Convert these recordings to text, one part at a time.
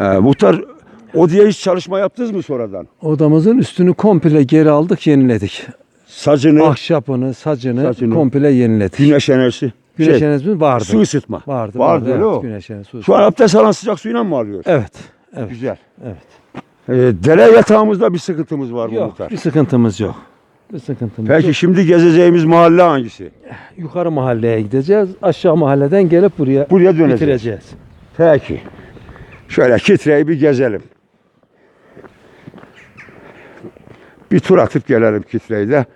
Ee, muhtar o diye hiç çalışma yaptınız mı sonradan? Odamızın üstünü komple geri aldık, yeniledik. Sacını, Ahşapını, sacını, Sacını. komple yeniledik. güneş enerjisi, Güneş şey, enerjimiz vardı. su ısıtma. vardı. Vardı öyle evet, o. Güneş enerjisi. su Şu an abdest alan sıcak suyla mı alıyor? Evet. Evet. Güzel. Evet. Ee, dere yatağımızda bir sıkıntımız var mı Yok, muhtar? bir sıkıntımız yok. Bir sıkıntımız Peki yok. şimdi gezeceğimiz mahalle hangisi? Yukarı mahalleye gideceğiz. Aşağı mahalleden gelip buraya Buraya döneceğiz. bitireceğiz. Peki. Şöyle kitreyi bir gezelim. Bir tur atıp gelelim kitreyi de.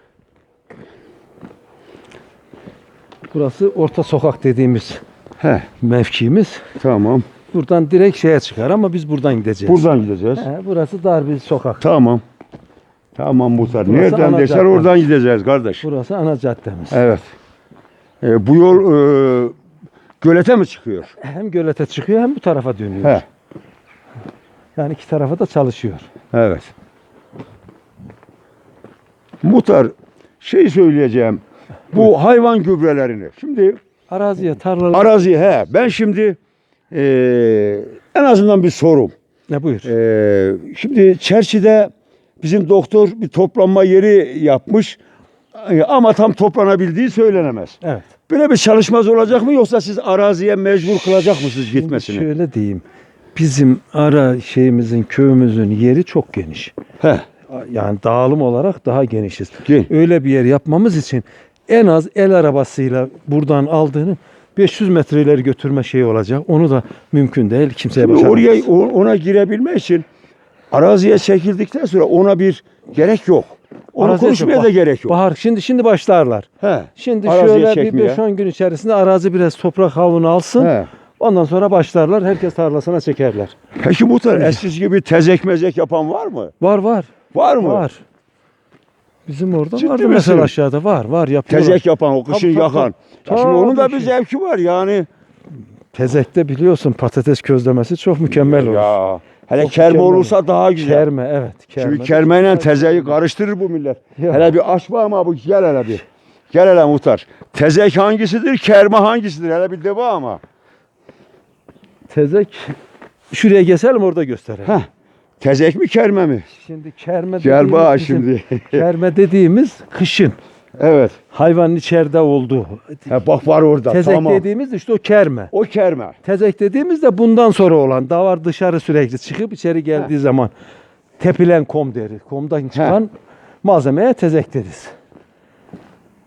Burası orta sokak dediğimiz He, mevkimiz. tamam. Buradan direkt şeye çıkar ama biz buradan gideceğiz. Buradan gideceğiz. He, burası dar bir sokak. Tamam. Tamam muhtar. Burası Nereden ana cadde. oradan gideceğiz kardeş. Burası ana caddemiz. Evet. Ee, bu yol e, gölete mi çıkıyor? Hem gölete çıkıyor hem bu tarafa dönüyor. He. Yani iki tarafa da çalışıyor. Evet. Muhtar şey söyleyeceğim. Bu hayvan gübrelerini. Şimdi Araziye, tarlalar... arazi he. Ben şimdi e, en azından bir sorum. ne buyur? E, şimdi Çerçi'de bizim doktor bir toplanma yeri yapmış. E, Ama tam toplanabildiği söylenemez. Evet. Böyle bir çalışmaz olacak mı yoksa siz araziye mecbur kılacak mısınız Şimdi gitmesini? şöyle diyeyim. Bizim ara şeyimizin, köyümüzün yeri çok geniş. He. Yani dağılım olarak daha genişiz. Ki, Öyle bir yer yapmamız için en az el arabasıyla buradan aldığını 500 metre ileri götürme şeyi olacak. Onu da mümkün değil. Kimseye başaramaz. oraya ona girebilmek için araziye çekildikten sonra ona bir gerek yok. Onu Araziye konuşmaya da gerek yok. Bahar şimdi şimdi başlarlar. He. Şimdi şöyle bir çekmeye. 5-10 gün içerisinde arazi biraz toprak havunu alsın. He. Ondan sonra başlarlar. Herkes tarlasına çekerler. Peki muhtar eskisi gibi tezek mezek yapan var mı? Var var. Var mı? Var. Bizim orada Ciddi vardı misin? mesela aşağıda var var yapıyorlar. Tezek yapan, o kışın Tabii, tabii, yakan. Ya şimdi onun da bir Tabii. zevki var yani. Tezekte biliyorsun patates közlemesi çok mükemmel olur. Ya. Hele Çok kerme mükemmel. olursa daha güzel. Kerme evet. Kerme Şimdi kermeyle tezeyi karıştırır bu millet. Ya. Hele bir açma ama bu gel hele bir. Gel hele muhtar. Tezek hangisidir, kerme hangisidir? Hele bir de bu ama. Tezek şuraya geçelim orada gösterelim. Heh. Tezek mi kerme mi? Şimdi kerme Gel bizim- şimdi. kerme dediğimiz kışın evet. hayvanın içeride olduğu. Ha, bak var orada. Tezek tamam. dediğimiz de işte o kerme. O kerme. Tezek dediğimiz de bundan sonra olan davar dışarı sürekli çıkıp içeri geldiği zaman tepilen kom deri. Komdan çıkan malzemeye tezek deriz.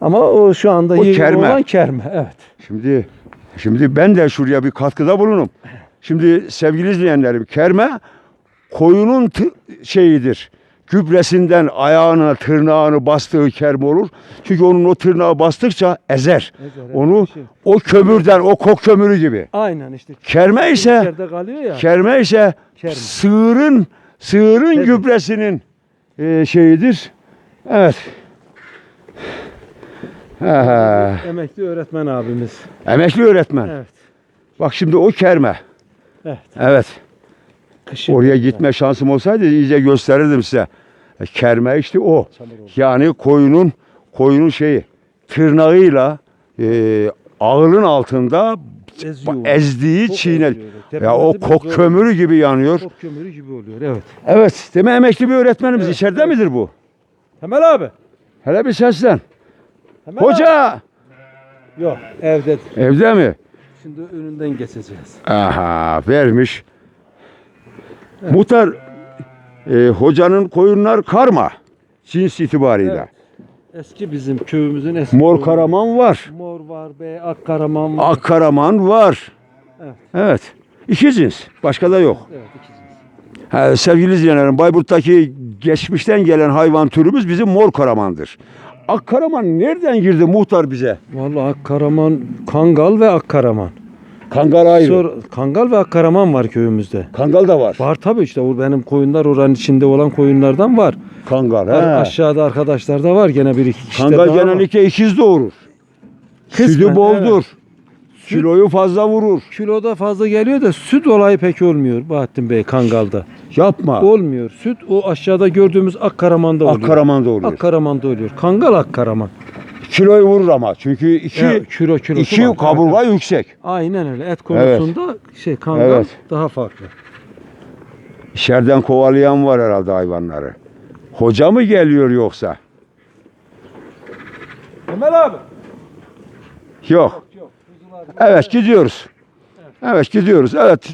Ama o şu anda O kerme. olan kerme. Evet. Şimdi şimdi ben de şuraya bir katkıda bulunum. Şimdi sevgili izleyenlerim kerme koyunun şeyidir. Gübresinden ayağını, tırnağını bastığı kerme olur. Çünkü onun o tırnağı bastıkça ezer. Onu o kömürden, o kok kömürü gibi. Aynen işte. Kerme ise kalıyor ya. kerme ise Kerme. sığırın sığırın Evet. gübresinin e, şeyidir. Evet. Ha, Emekli öğretmen abimiz. emekli öğretmen. Evet. Bak şimdi o kerme. Evet. Evet. Kışın. Oraya gitme şansım olsaydı iyice gösterirdim size. E, Kerme işte o. Yani koyunun koyunun şeyi tırnağıyla e, ağılın altında Eziyor. ezdiği Çok eziyor. Ya o kok zor- kömürü gibi yanıyor. Kok kömürü gibi oluyor. Evet. Evet. Değil mi emekli bir öğretmenimiz Evet, içeride midir bu? Temel abi. Hele bir seslen. Abi. Hoca Yok evde. evde mi? Şimdi önünden geçeceğiz. Aha vermiş. Muhtar e, hocanın koyunlar karma cins itibariyle. Evet. Eski bizim köyümüzün eski. Mor karaman var. Mor var be, ak karaman var. Ak karaman var. Evet. Evet. İki cins. Başka da yok. Evet, iki cins. Ha, sevgili izleyenlerim Bayburt'taki geçmişten gelen hayvan türümüz bizim mor karamandır. Ak karaman nereden girdi muhtar bize? Vallahi ak karaman, kangal ve ak karaman. Kangal ayrı. Sonra kangal ve ak karaman var köyümüzde. Kangal da var. Var tabii işte o benim koyunlar oranın içinde olan koyunlardan var. Kangal. He. Aşağıda arkadaşlar da var gene bir iki kişi Kangal genellikle ikiz doğurur. Kısmen, Sütü boldur. evet. Kiloyu fazla vurur. Kiloda fazla geliyor da süt olayı pek olmuyor Bahattin Bey kangalda. Yapma. Olmuyor. Süt o aşağıda gördüğümüz ak karamanda oluyor. Ak karaman da oluyor. Ak karamanda oluyor. Kangal ak karaman. Kiloyu vurur ama. Çünkü iki, Ya, kilo kilosu iki var. kaburga yüksek. Aynen öyle. Et konusunda şey kangal Evet. daha farklı. İçeriden kovalayan var herhalde hayvanları. Hoca mı geliyor yoksa? Ömer abi. Yok. Yok. kuzular- Evet gidiyoruz. Evet gidiyoruz. Evet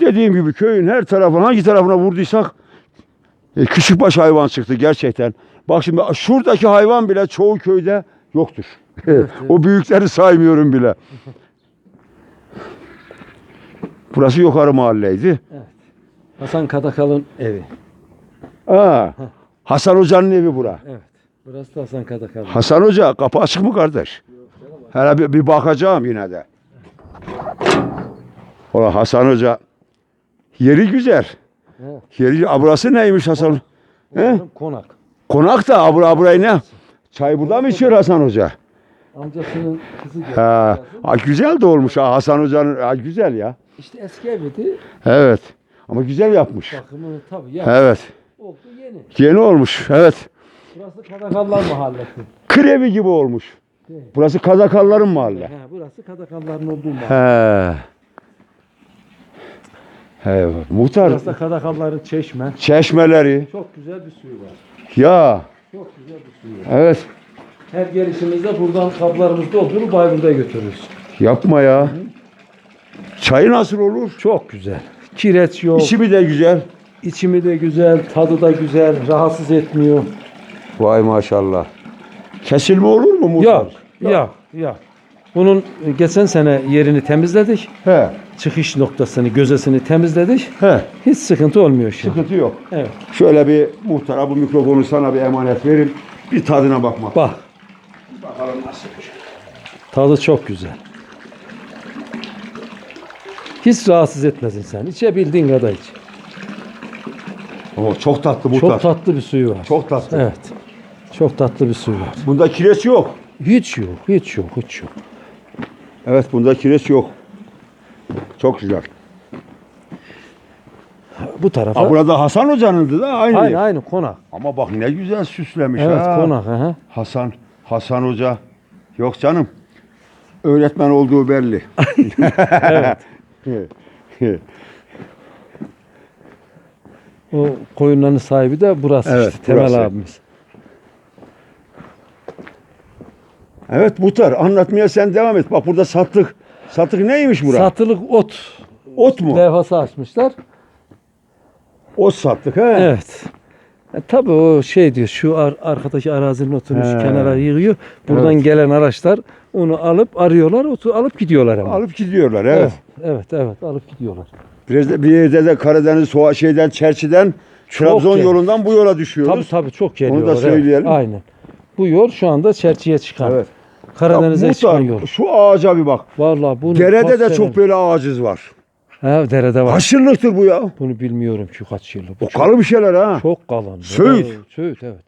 dediğim gibi köyün her tarafına hangi tarafına vurduysak e, küçük baş hayvan çıktı gerçekten. Bak şimdi şuradaki hayvan bile çoğu köyde yoktur. o büyükleri saymıyorum bile. Burası yukarı mahalleydi. Hasan Kadakal'ın evi. Aa, Hasan Hoca'nın evi bura. Evet. Burası da Hasan Kadakal'ın. Hasan Hoca kapı açık mı kardeş? Hele bir, bir bakacağım yine de. Ola Hasan Hoca yeri güzel. Evet. Yeri, Aa, burası neymiş Hasan? He? Konak. Konak da abura burayı ne? Çay burada mı içiyor Hasan Hoca? Amcasının kızı geldi. Ha, ha, güzel de olmuş ha Hasan Hoca'nın. Ha, güzel ya. İşte eski eviydi. Evet. Ama güzel yapmış. Bakımı tabii ya. Evet. Oldu yeni. Yeni olmuş. Evet. Burası Kadakallar Mahallesi. Krevi gibi olmuş. Burası Kazakalların mahalle. He, burası Kadakalların olduğu mahalle. He. He, muhtar Burası da Kadakalların çeşme. çeşmeleri. Çok güzel bir suyu var. Ya Çok güzel bir suyu var. evet Her gelişimizde buradan kaplarımızı doldurup Bayburt'a götürürüz. yapma ya. Çayı nasıl olur? Çok güzel. Kireç yok. İçimi de güzel. İçimi de güzel, tadı da güzel, rahatsız etmiyor. Vay maşallah. Kesilme olur mu muhtar? Yok, yok, yok. Bunun e, geçen sene yerini temizledik. He. Çıkış noktasını, gözesini temizledik. He. Hiç sıkıntı olmuyor şimdi. Sıkıntı yok. Evet. Şöyle bir muhtara bu mikrofonu sana bir emanet verin. Bir tadına bakmak. Bak, Bakalım nasıl. tadı çok güzel. Hiç rahatsız etmez insan. İçebildiğin kadar iç. Oo, çok tatlı muhtar. Çok tatlı bir suyu var. Çok tatlı. Evet. Çok tatlı bir suyu var. Bunda kireç yok. Hiç yok, hiç yok, hiç yok. Evet bunda kireç yok. Çok güzel. Bu tarafa. Ha burada Hasan Hoca'nındı da aynı. aynı aynı konak. Ama bak ne güzel süslemiş Evet, ha. konak. Aha. Hasan Hasan Hoca. Yok canım. Öğretmen olduğu belli. evet. O koyunların sahibi de burası Evet, işte Temel burası. abimiz. evet Muhtar anlatmaya sen devam et. Bak burada sattık. Sattık neymiş bura? Satılık ot Ot mu? levhası açmışlar. Ot sattık he. Evet. E, tabii o şey diyor şu ar- arkadaki arazinin otunu şu He. kenara yığıyor. Buradan Evet. gelen araçlar onu alıp arıyorlar, otu alıp gidiyorlar hemen. Alıp gidiyorlar evet. evet. Evet, evet, alıp gidiyorlar. Biraz da bir yerde de Karadeniz Soğa şeyden Çerçi'den Trabzon yolundan bu yola düşüyoruz. Tabii tabii çok geliyorlar. evet. söyleyelim. Aynen. Bu yol şu anda Çerçi'ye çıkan. Evet. Karadeniz'e çıkan yol. Şu ağaca bir bak. Vallahi bunu Derede de çok böyle ağacız var. He, derede var. Kaç yıllıktır bu ya? Bunu bilmiyorum ki kaç yıllık. Bu O çok- kalı bir şeyler ha. Çok kalan. Söğüt. Evet, Söğüt evet.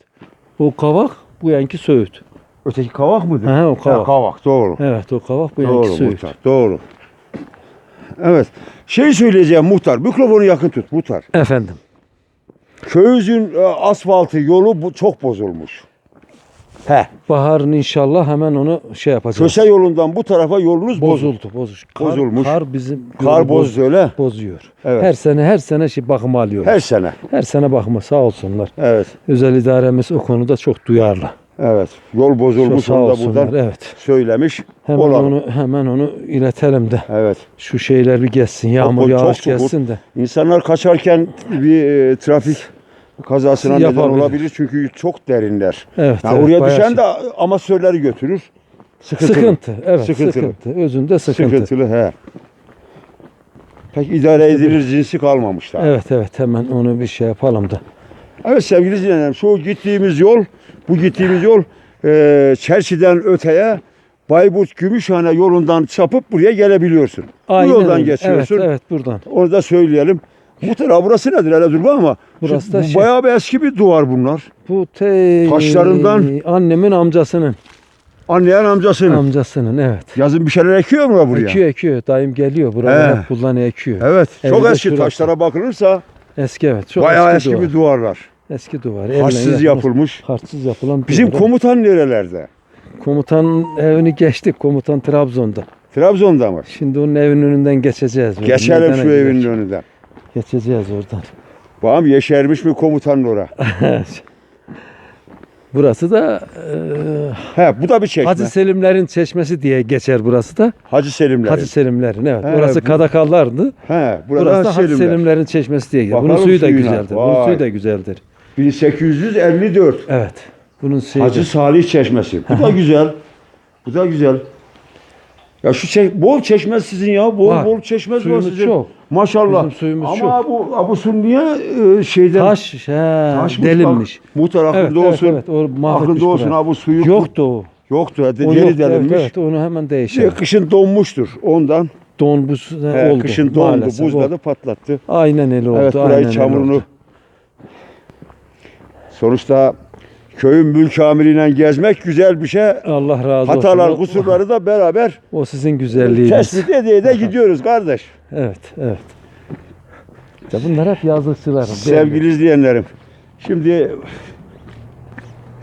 Bu kavak, bu yanki Söğüt. Öteki kavak mıdır? He, o kavak. Ha, kavak doğru. Evet o kavak, bu yanki Doğru Söğüt. muhtar. Doğru. Evet. Şey söyleyeceğim muhtar. Mikrofonu yakın tut muhtar. Efendim. Köyümüzün e, asfaltı yolu çok bozulmuş. He. Baharın inşallah hemen onu şey yapacağız. Köse yolundan bu tarafa yolunuz bozuldu. bozuldu. Kar, Bozulmuş. Kar bizim Kar bozdu öyle. bozuyor. Evet. Her sene her sene şey bakımı alıyor. Her sene. Her sene bakımı sağ olsunlar. Evet. Özel idaremiz o konuda çok duyarlı. Evet. Yol Çok bozulmuş sağ onu da olsunlar. buradan Evet. söylemiş. Hemen olalım. onu hemen onu iletelim de. Evet. Şu şeyler bir geçsin. Yağmur o çok yağış geçsin de. İnsanlar kaçarken bir e, trafik kazasına neden Yapabilir. olabilir çünkü çok derinler. Evet. Yani evet, oraya bayağı düşen şey. de amatörleri götürür. Sıkıntılı. Sıkıntı. Evet Sıkıntılı. sıkıntı. Özünde sıkıntı. Sıkıntılı he. Pek idare edilir cinsi kalmamış daha. Evet. Evet evet hemen onu bir şey yapalım da. sevgili izleyenlerim şu gittiğimiz yol bu gittiğimiz yol e, Çerçi'den öteye Bayburt Gümüşhane yolundan çapıp buraya gelebiliyorsun. Aynen bu yoldan öyle. geçiyorsun. Evet evet buradan. Onu da söyleyelim. Muhtemelen burası nedir durma ama Burası da bu şey- bayağı bir eski bir duvar bunlar. Bu te Taşlarından- annemin amcasının Anneyen amcasının. amcasının evet. Yazın bir şeyler ekiyor mu buraya? Ekiyor ekiyor. Dayım geliyor. Buralara He. hep bundan ekiyor. Evet. Çok Evde eski şurası. taşlara bakılırsa Eski evet. Çok bayağı eski, eski, duvar. bir duvarlar. Eski duvar. Harçsız yapılmış. Harçsız yapılan bir Bizim duvar. komutan nerelerde? komutan evini geçtik. Komutan Trabzon'da. Trabzon'da mı? Şimdi onun evinin önünden geçeceğiz. Geçelim şu gidelim. evin önünden. Geçeceğiz oradan. Bağım yeşermiş mi komutanın ora? Burası da e, He bu da bir çeşme. Hacı Selimlerin çeşmesi diye geçer burası da. Hacı Selimler. Hacı Selimlerin evet. He, Orası bu- Kadakallardı. He burada Burası da Hacı Selimler. Selimlerin çeşmesi diye geçer. Bunun suyu da suyuna. güzeldir. Bunun Vay. suyu da güzeldir. 1854. Evet. Bunun suyu Hacı Salih Çeşmesi. Bu da güzel. Bu da güzel. Ya şu çe- bol çeşme sizin ya. Bol Var. bol çeşme var sizin. çok. Maşallah. Bizim suyumuz Ama bu bu su niye e, şeyden taş he, taşmış delinmiş. bak. Muhtar aklında Evet, evet, olsun. evet, o mahvetmiş aklında olsun burayı. ha bu suyu Yoktu o. Yoktu. Hadi O yeni yoktu, evet, delinmiş. evet, onu hemen. Şey, kışın donmuştur ondan. Don buz he, oldu. kışın dondu, maalesef, buzladı, oldu. patlattı. Aynen öyle oldu. evet aynen burayı öyle çamurunu. oldu. Sonuçta köyün mülk amiriyle gezmek güzel bir şey. Allah razı Hatalar, olsun. O- kusurları da beraber O sizin güzelliğiniz. tespit ede de gidiyoruz kardeş. Evet, evet. Ya bunlar hep yazlıkçılarım. Sevgili izleyenlerim. Şimdi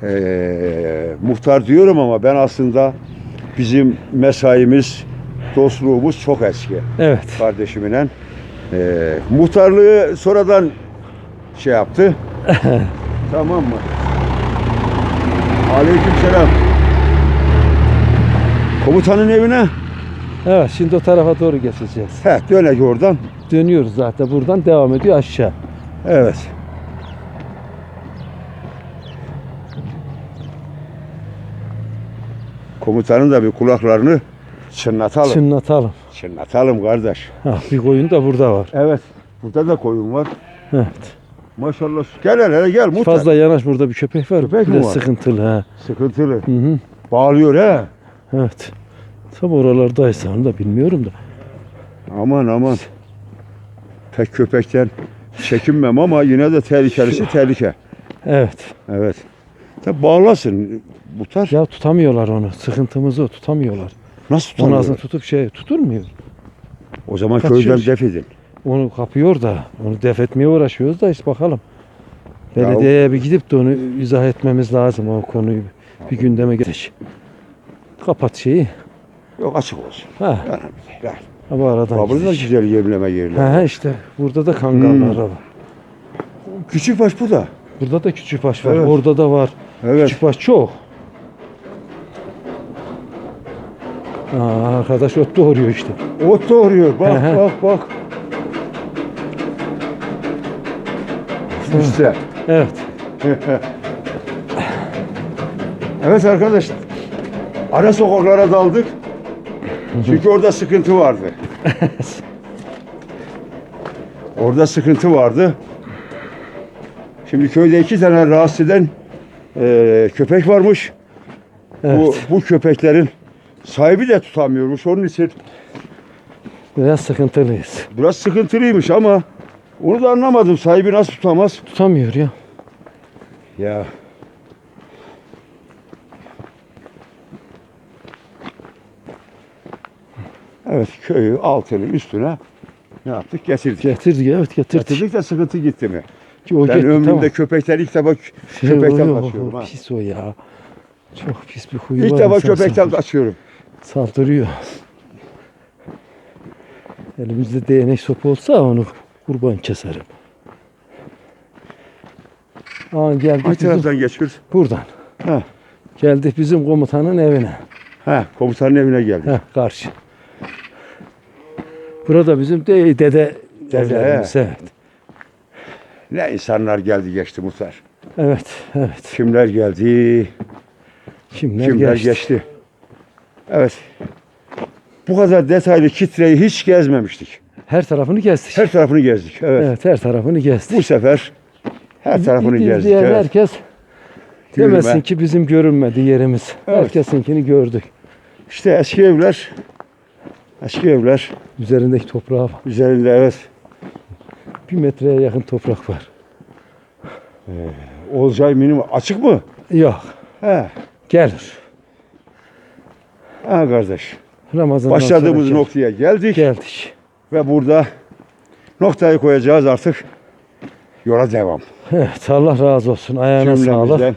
eee, muhtar diyorum ama ben aslında bizim mesaimiz, dostluğumuz çok eski Evet. kardeşimle. Eee muhtarlığı sonradan şey yaptı. tamam mı? Aleykümselam. Komutanın evine. Evet, şimdi o tarafa doğru geçeceğiz. He, dönek oradan. Dönüyoruz zaten buradan devam ediyor aşağı. Evet. Komutanın da bir kulaklarını çınlatalım. Çınlatalım. Çınlatalım kardeş. Ha, bir koyun da burada var. Evet. Burada da koyun var. Evet. Maşallah. Gel hele gel muhtar. Fazla yanaş burada bir köpek var. Köpek mi var? sıkıntılı ha. Sıkıntılı. Hı hı. Bağlıyor he. Evet. Tam oralardaysa onu da bilmiyorum da. Aman aman. Pek köpekten çekinmem ama yine de tehlikelisi tehlike. Evet. Evet. Tabi bağlasın muhtar. Ya tutamıyorlar onu. Sıkıntımız o. Tutamıyorlar. Nasıl Onu tutamıyor? aslında tutup şey tuturmuyor. O zaman Kaçıyor. köyden def edin. Onu kapıyor da. Onu def etmeye uğraşıyoruz da işte bakalım. Belediyeye bir gidip de onu izah etmemiz lazım o konuyu. Bir gündeme getir. Kapat şeyi. Yok açık olsun. Ha, Önemli değil. ha bu aradan Burada da güzel yemleme yerler. Ha işte burada da kangallar Hmm. var. Küçük baş bu da. Burada da küçük baş var. Evet. Orada da var. Evet. Küçük baş çok. Aa, arkadaş ot doğuruyor işte. Ot doğuruyor. Bak bak bak. İşte. Evet. Evet arkadaş. Ara sokaklara daldık. Çünkü orada sıkıntı vardı. orada sıkıntı vardı. Şimdi köyde iki tane rahatsız eden eee, köpek varmış. Evet. Bu, bu köpeklerin sahibi de tutamıyormuş. Onun için Biraz sıkıntılıyız. biraz sıkıntılıymış ama onu da anlamadım. Sahibi nasıl tutamaz? Tutamıyor ya. Ya. Evet köyü altını üstüne ne yaptık? Getirdik. Getirdik evet getirdik. Getirdik de sıkıntı gitti mi? O ben gitti, ömrümde tamam. köpekten ilk defa Şey, köpekten kaçıyorum o ha. Pis o ya. Çok pis bir huyu İlk var. defa insan köpekten kaçıyorum. Saldırıyor. Elimizde değnek sopa olsa onu kurban keserim. Aa geldik Hangi bizim, taraftan geçiyoruz? buradan. Ha. Geldik bizim komutanın evine. Ha, komutanın evine geldik. Heh, karşı. Burada bizim de, dede, Dede, evlerimiz, Evet. Ne insanlar geldi geçti muhtar. Evet, evet. Kimler geldi, Kimler, kimler geçti. geçti. Evet. Bu kadar detaylı kitreyi hiç gezmemiştik. Her tarafını gezdik. Her tarafını gezdik. Evet. Evet, her tarafını gezdik. Bu sefer her tarafını gezdik. İzleyen Evet. herkes Yürüme. demesin ki bizim görünmedi yerimiz. Evet. Herkesinkini gördük. İşte eski evler, eski evler Üzerindeki toprağa bak. üzerinde evet Bir metreye yakın toprak var. Olcay minimum açık mı? Yok. He. Gelir. Ha kardeş. Ramazan'dan Başladığımız noktaya geldik geldik. Ve burada noktayı koyacağız artık. Yola devam. Evet, Allah razı olsun. Ayağına sağlık.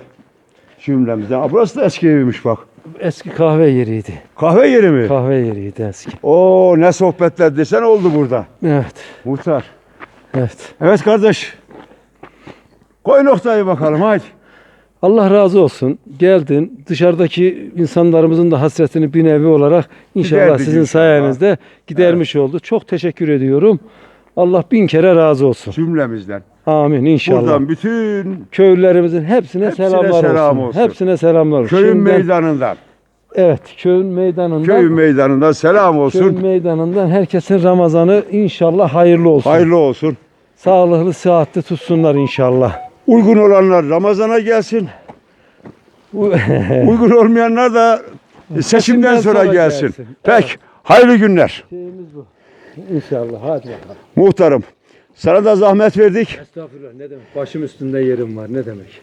Cümlemizden. Aa, burası da eski eviymiş bak. Eski kahve yeriydi. Kahve yeri mi? Kahve yeriydi eski. Oo ne sohbetler desen oldu burada. Evet. Muhtar. Evet. Evet kardeş. Koy noktayı bakalım hadi. Allah razı olsun. Geldin. Dışarıdaki insanlarımızın da hasretini bir nevi olarak inşallah Giderdik sizin inşallah. sayenizde gidermiş oldu. Çok teşekkür ediyorum. Allah bin kere razı olsun. Cümlemizden. Amin inşallah. Buradan bütün Köylülerimizin hepsine, Hepsine selamlar selam olsun. olsun. Hepsine selamlar olsun. köyün Şimdiden- meydanından. Evet, köyün meydanından. Köyün meydanından selam olsun. köyün meydanından herkesin Ramazanı inşallah hayırlı olsun. Hayırlı olsun. Sağlıklı, sıhhatli tutsunlar inşallah. Uygun olanlar Ramazan'a gelsin. Uygun olmayanlar da seçimden sonra, gelsin. gelsin. Peki. Hayırlı günler. Şeyimiz bu. İnşallah. Hadi bakalım. Muhtarım. Sana da zahmet verdik. Estağfurullah. Ne demek? Başım üstünde yerim var. Ne demek?